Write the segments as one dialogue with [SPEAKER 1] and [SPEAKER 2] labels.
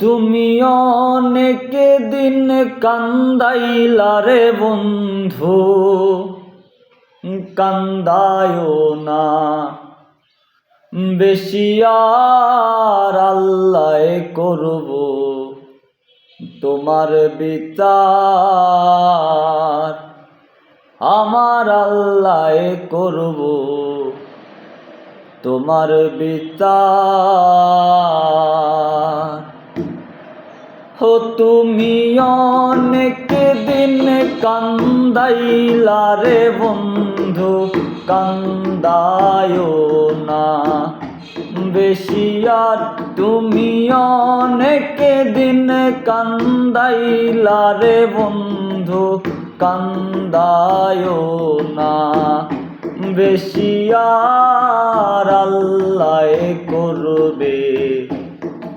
[SPEAKER 1] তুমি অনেক দিন কান্দাইলা রে বন্ধু। কান্দায় না। বেশি আর আল্লাহ করব। তোমার বিচার আমার আল্লাহ করব। তোমার বিচার হো তুমি অনেক দিন কান্দাইলা রে বন্ধু কান্দায় না বেশি আর তুমি অনেক দিন কান্দাইলা রে বন্ধু কান্দায় না বেশি আর আল্লাহ করবে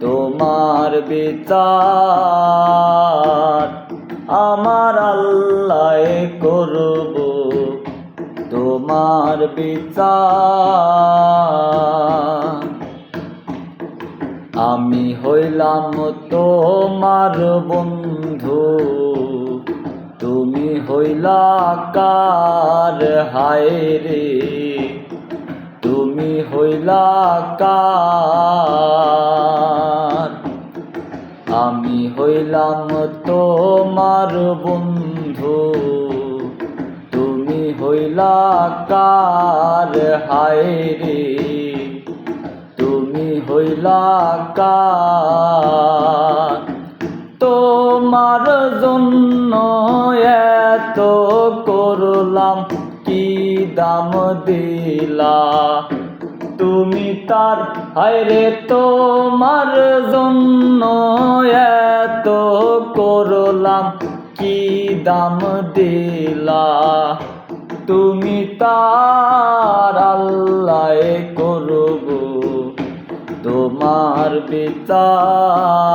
[SPEAKER 1] তোমার বিচার আমার আল্লাহ করব। তোমার বিচার। আমি হইলাম তোমার বন্ধু। তুমি হইলা কার হায় রে? তুমি হইলা কার হইলাম তোমার বন্ধু। তুমি হইলা কার হায় রে তুমি হইলা কার? তোমার জন্য এত করলাম, কি দাম দিলা? তুমি তার হায়রে, তোমার জন্য করলাম, কি দাম দিলা? তুমি তার আল্লাহ করব, তোমার বিচার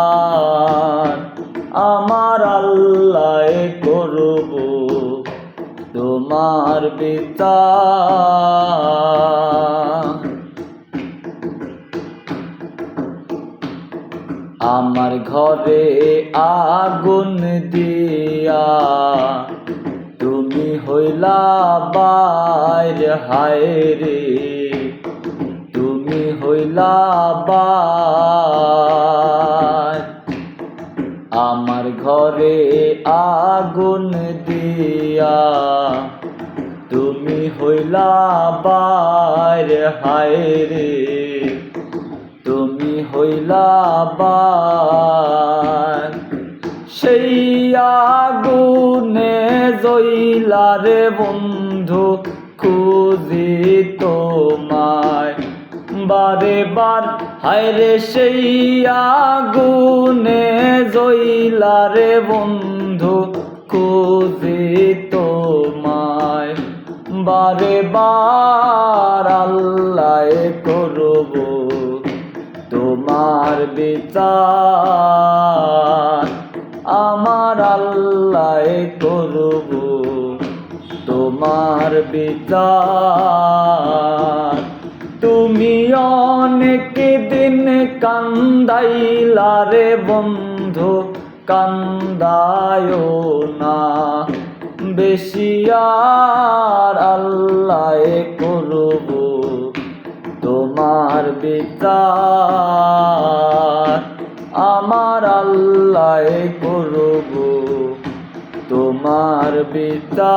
[SPEAKER 1] আমার আল্লাহ করব, তোমার বিচার আমার ঘরে আগুন দিয়া। তুমি হইলা বাইর, হায় রে। তুমি হইলা বাই আমার ঘরে আগুন দিয়া। তুমি হইলা বাইর, হায় রে। বাই সেই আগুনে জইলা রে বন্ধু, খুঁজি তোমায়। বারে বার, হায়রে সেই আগুনে জইলা রে বন্ধু, খুঁজি তোমায়। বারে বার আমার আল্লাহ করব তোমার বিচার। তুমি অনেক দিন কান্দাইলা রে বন্ধু কান্দায় না। বেশি আর আল্লাহ করব তোমার বিচার। করব তোমার বিচার